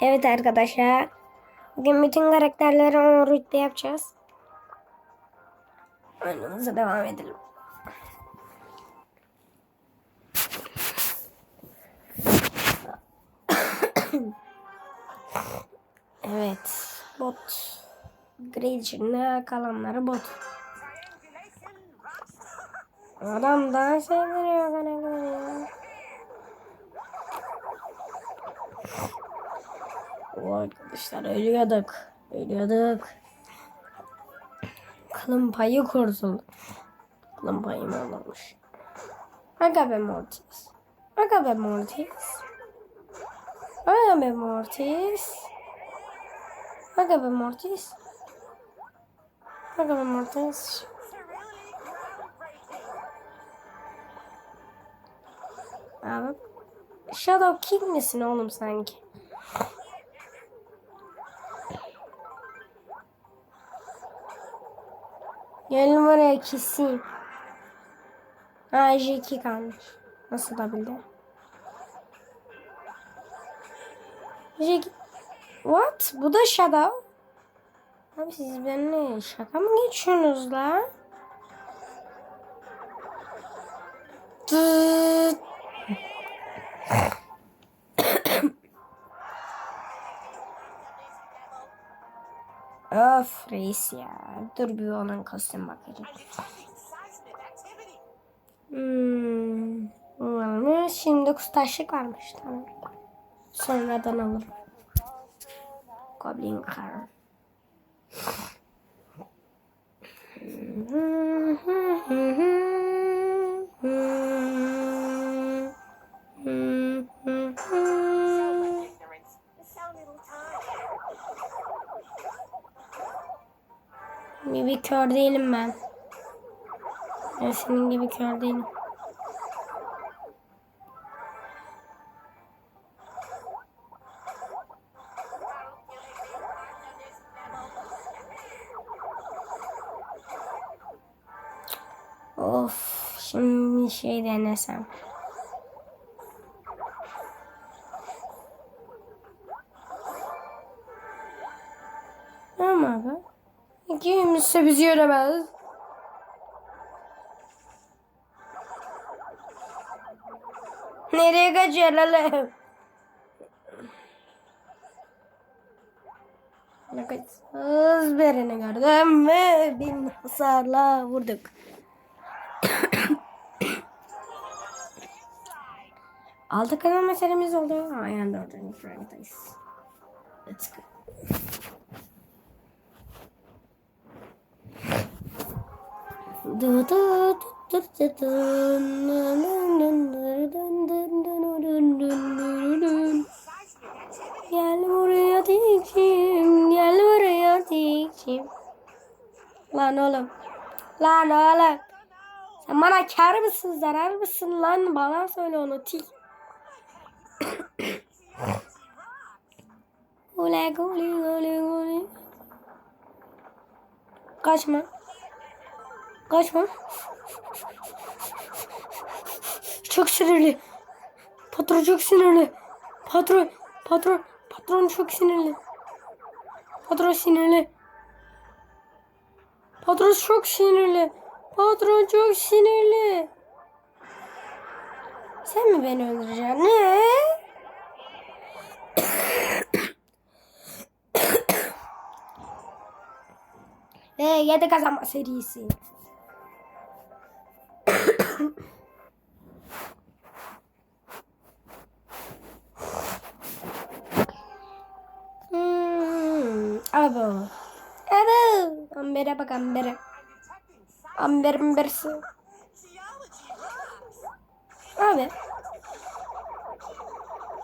Evet arkadaşlar. Bugün bütün karakterleri 10 rütbe yapacağız. Oyunumuza devam edelim. evet. Bot. İçinde kalanları bot. Adam daha şey veriyor. O arkadaşlar ölüyorduk. Ölüyorduk. Kılın payı kurtuldu. Kılın payı mı olmuş? Aga be Mortis. Aga be Mortis. Aga be Mortis. Aga be Mortis. Aga be Mortis. Abi. Shadow King misin oğlum sanki? Gelin buraya keseyim. Ha J2 kalmış. Nasıl da bildi? J2 What? Bu da Shadow. Abi siz benimle şaka mı geçiyorsunuz la? Tıt. Öf reis ya. Dur bir onun kostüm bakacağım. Hmm. Varmış. Şimdi kustaşlık varmış. Tamam. Sonradan alırım. Goblin Car. ignorance kör değilim ben. Ben senin gibi kör değilim. Of, şimdi şey denesem. Kimse bizi göremez. Nereye kaçıyor lan? Ne kadar hız birini gördüm ve bin hasarla vurduk. Altı kanal meselemiz oldu. Aynen dördüncü fraktayız. Let's go. Gel buraya dikçim, gel buraya dikçim. Lan oğlum, lan oğlum. Sen bana kar mısın, zarar mısın lan? Bana söyle onu tik. Gule gule gule gule. Kaçma. Kaçma. Çok sinirli. Patron çok sinirli. Patron, patron, patron çok sinirli. Patron sinirli. Patron çok sinirli. Patron çok sinirli. Sen mi beni öldüreceksin? Ne? Ve 7 kazanma serisi. Hmm, abo. Abo. Ambere bak ambere. Amber ambersi. Abi.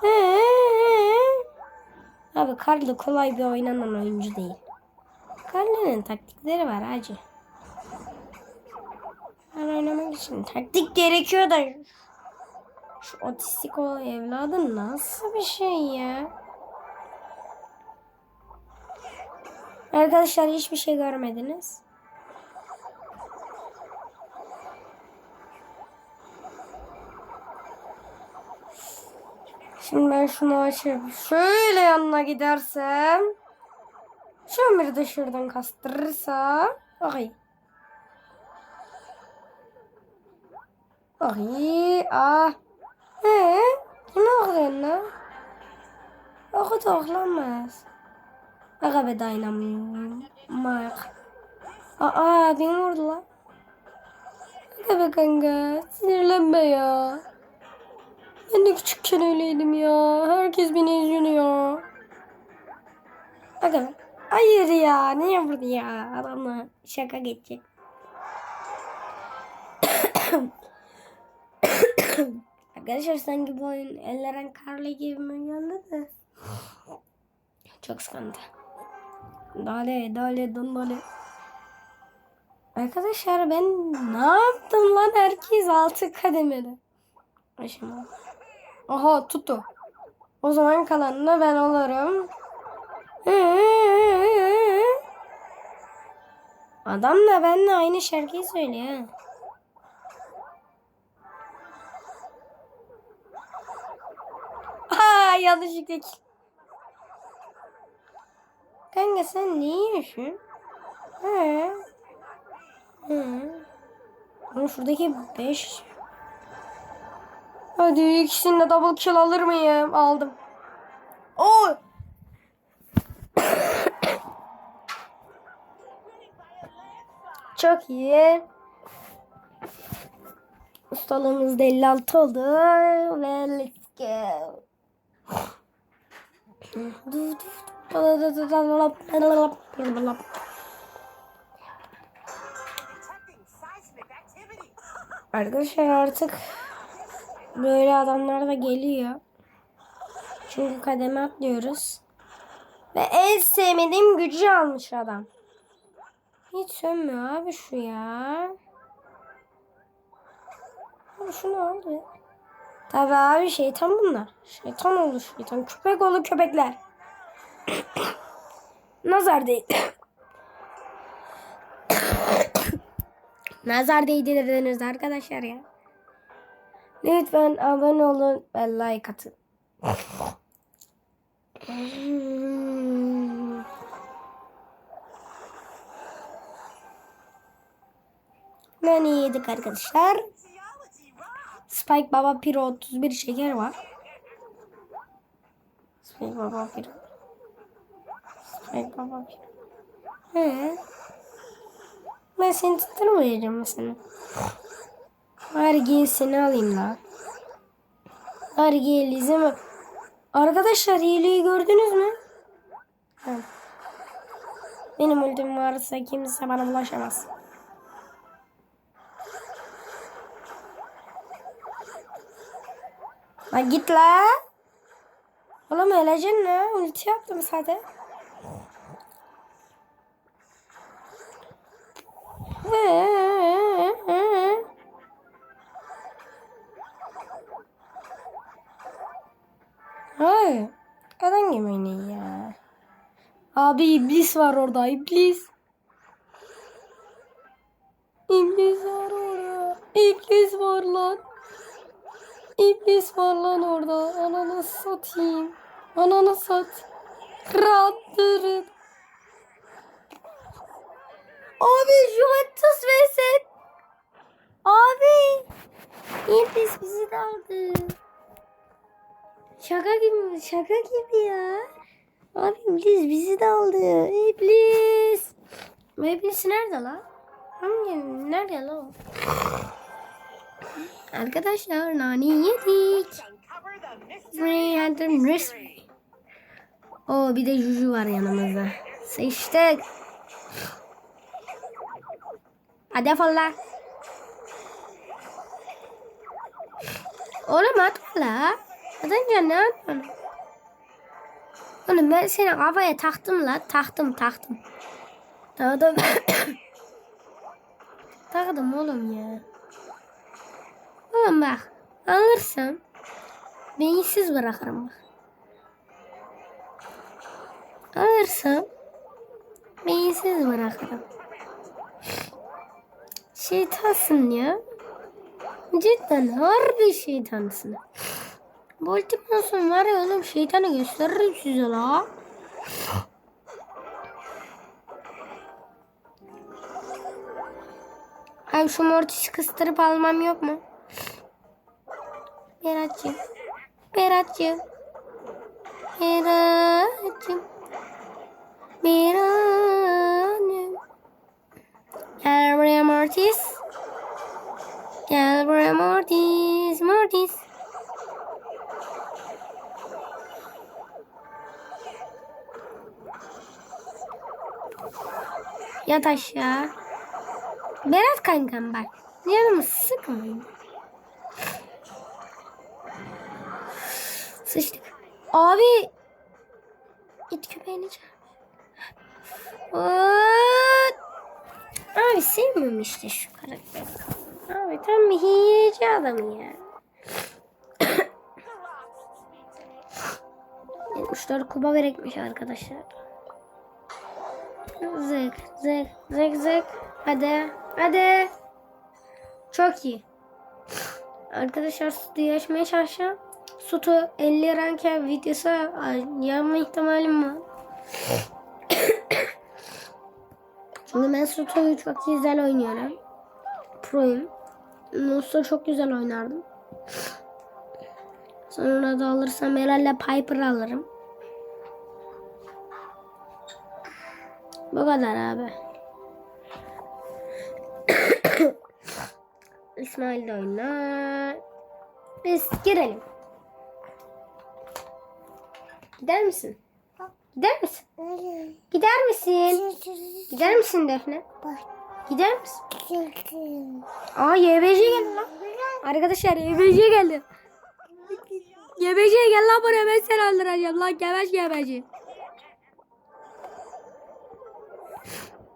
Ee, Abi Carlo kolay bir oynanan oyuncu değil. Carlo'nun taktikleri var hacı. Ben için taktik gerekiyor da şu otistik o evladın nasıl bir şey ya? Arkadaşlar hiçbir şey görmediniz. Şimdi ben şunu açıp şöyle yanına gidersem. Şu bir de şuradan kastırırsa. Ay. Ay. Ah. He? Kime okuyorsun lan? Oku da oklanmaz. Aga be dayanamak. Aa beni vurdu lan. Aga be kanka. Sinirlenme ya. Ben de küçükken öyleydim ya. Herkes beni. Aga be. Hayır ya. Niye vurdu ya? Adamla şaka geçecek. Arkadaşlar sanki bu oyun Elleren Karlı gibi mi geldi de. Çok sıkıntı. Dale dale don dale. Arkadaşlar ben ne yaptım lan herkes altı kademede. Aşama. Aha tuttu. O zaman kalanını ben alırım. Adam da benimle aynı şarkıyı söylüyor. Aa yanlışlıkla. Kanka sen ne yiyorsun? He. He. Ama şuradaki 5. Hadi ikisini de double kill alır mıyım? Aldım. Oo. Çok iyi. Ustalığımız da 56 oldu. Ve let's go. Arkadaşlar artık böyle adamlar da geliyor. Çünkü kademe atlıyoruz. Ve en sevmediğim gücü almış adam. Hiç sönmüyor abi şu ya. Abi şu ne Tabii abi şeytan bunlar. Şeytan oldu şeytan. Köpek oğlu köpekler. Nazar değil. Nazar değdirdiniz arkadaşlar ya. Lütfen abone olun ve like atın. Nani yedik arkadaşlar. Spike Baba Piro 31 şeker var. Spike Baba Piro. Spike Baba Piro. He. Ben seni tutturmayacağım mı seni? Bari gel seni alayım lan. Bari gel izleme. Arkadaşlar hileyi gördünüz mü? Ha. Benim ultim varsa kimse bana bulaşamaz. Lan git la. Oğlum öleceksin la. Ulti yaptım zaten. Hayır. Kadın yemeğini ya. Abi iblis var orada iblis. İblis var orada. İblis var lan. İblis var lan orada. Ananı satayım. Ananı sat. Rahattırın. Abi Juventus vs. Abi. İblis bizi de aldı. Şaka gibi, şaka gibi ya. Abi İblis bizi de aldı. İblis. İblis nerede lan? Hangi, nerede lan o? Arkadaşlar nani yedik. Random mystery. Oo bir de Juju var yanımızda. Sıçtık. Hadi defol. Oğlum atma la. Atınca ne yapıyorsun? Oğlum ben seni kafaya taktım la. Taktım taktım. Taktım. taktım oğlum ya. Oğlum bak. Alırsam beyinsiz bırakırım bak. Alırsam beyinsiz bırakırım. Şeytansın ya. Cidden harbi şeytansın. Bu ultimasyon var ya oğlum şeytanı gösteririm size la. Abi şu mortisi kıstırıp almam yok mu? Berat'cığım. Berat'cığım. Berat'cığım. Berat'cığım. Gel Mortis. Gel buraya Mortis. Mortis. Yat aşağı. Berat kankam bak. Yanımı sıkmayın. Sıçtık. Abi. İt köpeğini çağır. Abi sevmiyorum işte şu karakteri. Abi tam bir hiyeci adam ya. Uçları kuba berekmiş arkadaşlar. Zık zık zık zık. Hadi hadi. Çok iyi. Arkadaşlar sütü yaşmaya çalışacağım. Sütü 50 ranker videosu yapma ihtimalim var. Çünkü ben Sütü'yü çok güzel oynuyorum. Pro'yum. Musta çok güzel oynardım. Sonra da alırsam herhalde Piper alırım. Bu kadar abi. İsmail de oynar. Biz girelim. Gider misin? Gider misin? Gider misin? Gider misin Defne? Gider misin? Aa YBC geldi lan. Arkadaşlar YBC geldi. YBC gel lan buraya ben seni öldüreceğim lan gebeş YBC.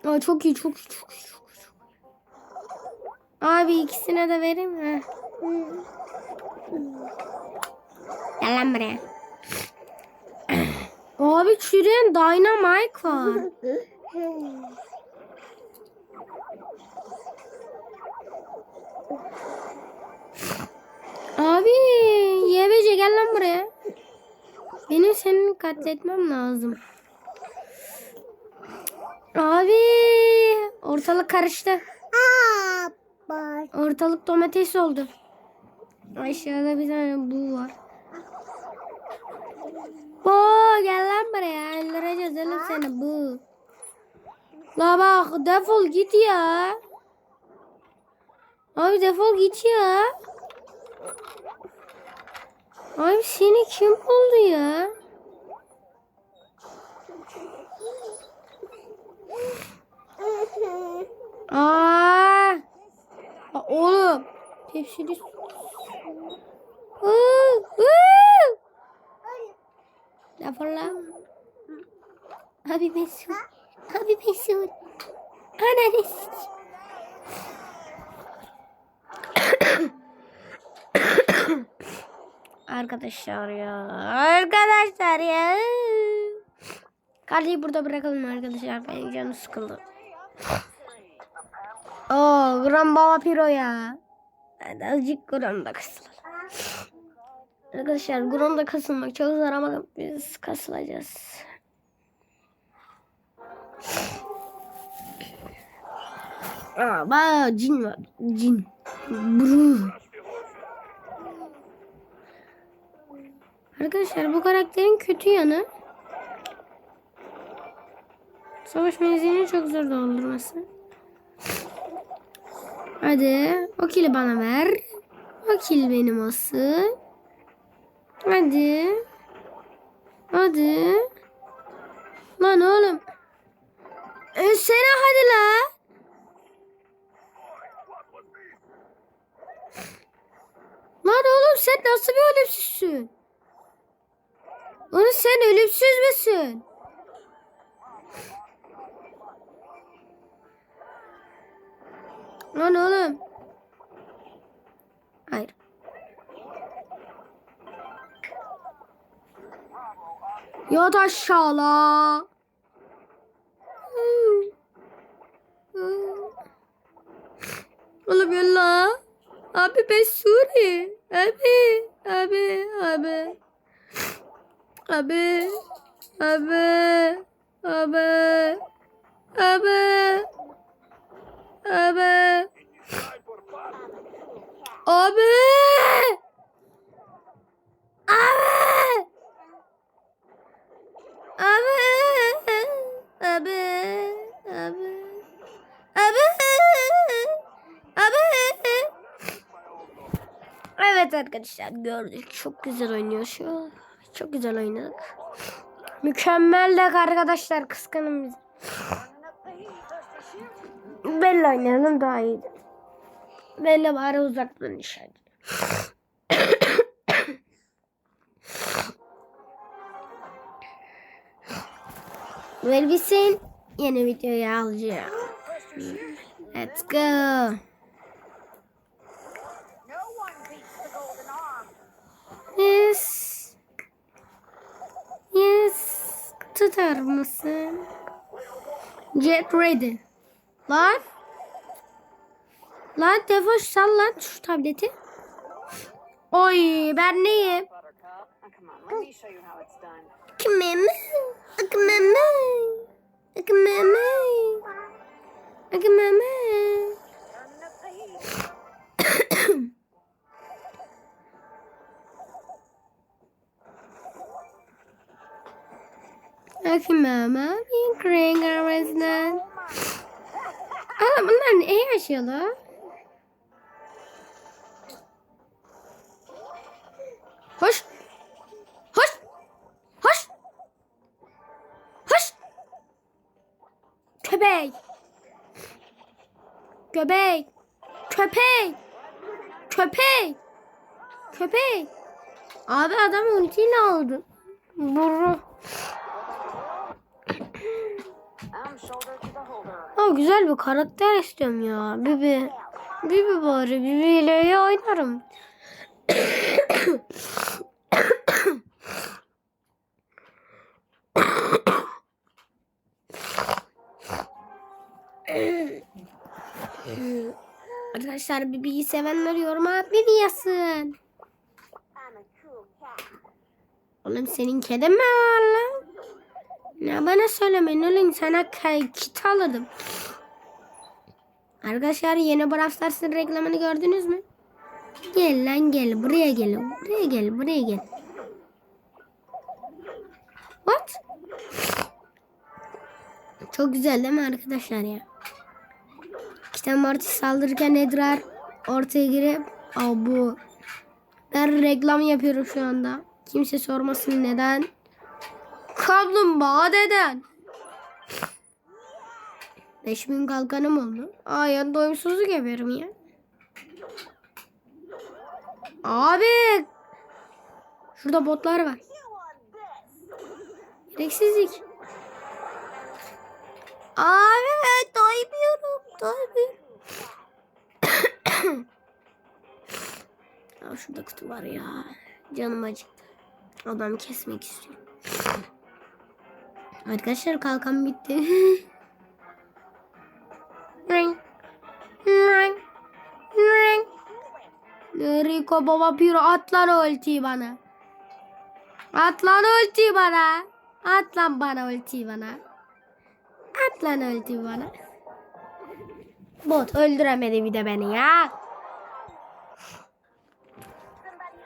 Aa çok iyi çok iyi çok iyi. Çok iyi, çok iyi. Abi ikisine de vereyim mi? Gel lan buraya. Abi çürüyen Dynamite var. Abi YBC gel lan buraya. Benim seni katletmem lazım. Abi ortalık karıştı. Ortalık domates oldu. Aşağıda bir tane bu var. Bu gel lan buraya. Öldüreceğiz oğlum seni bu. La bak defol git ya. Abi defol git ya. Abi seni kim buldu ya? Aa! Oğlum. Tepsini... Uuu! Uuu! Defol lan. Abi Mesut. Abi Mesut. Ananı Arkadaşlar ya. Arkadaşlar ya. Kaleyi burada bırakalım arkadaşlar. Benim canım sıkıldı. Oo, Gram Baba Piro ya. Hadi azıcık Gram'da kasılalım. Arkadaşlar Gram'da kasılmak çok zor ama biz kasılacağız. Aa, bak cin var. Cin. Arkadaşlar bu karakterin kötü yanı savaş menzilini çok zor doldurması. Hadi o kili bana ver. O kil benim olsun. Hadi. Hadi. Lan oğlum. Ölsene hadi la. Lan oğlum sen nasıl bir ölümsüzsün? Oğlum sen ölümsüz müsün? Lan oğlum. Hayır. Yat aşağıla. Oğlum yalla. Abi ben Suri. Abi. Abi. Abi. Abi. Abi. Abi. Abi. Abi. Abi. Abi. Abi. Abi. Abi. Abi. Abi. Evet arkadaşlar gördük. Çok güzel oynuyor şu. Çok güzel oynadık. Mükemmeldik arkadaşlar kıskanın bizi. Belli oynayalım daha iyiydi. Belli bari uzaktan nişancı. Ver bitsin. Yeni videoyu alacağım. Let's go. Yes. Yes. Tutar mısın? Get ready. Lan. Lan Defoş sal lan şu tableti. Oy ben neyim? Buttercup. Oh, come Aga mama. Aga mama. Bir kring arasından. Ana bunlar ne yaşıyorlar? Hoş. Hoş. Hoş. Hoş. Köpek. Köpek. Köpek. Köpek. Köpek. Abi adam ultiyle aldı. Burru. Ama güzel bir karakter istiyorum ya. Bibi. Bibi bari. Bibi ile oynarım. Arkadaşlar Bibi'yi sevenler yoruma Bibi yazsın. Oğlum senin kedin mi var lan? Ne bana söylemeyin oğlum sana kit alırdım. Arkadaşlar yeni Brawl Stars'ın reklamını gördünüz mü? Gel lan gel buraya gel. Buraya gel buraya gel. What? Çok güzel değil mi arkadaşlar ya? Kitap Mortis saldırırken Edrar ortaya girip bu ben reklam yapıyorum şu anda. Kimse sormasın neden. Kaplumbağa deden. 5000 kalkanım oldu. Aa ya doyumsuzluk yapıyorum ya. Abi. Şurada botlar var. Gereksizlik. Abi ben doymuyorum. Doymuyorum. ya şurada kutu var ya. Canım acıktı. Adam kesmek istiyorum. Arkadaşlar kalkan bitti. Rico baba piro at lan bana. At lan bana. At bana ultiyi bana. At lan bana. Bot öldüremedi bir de beni ya.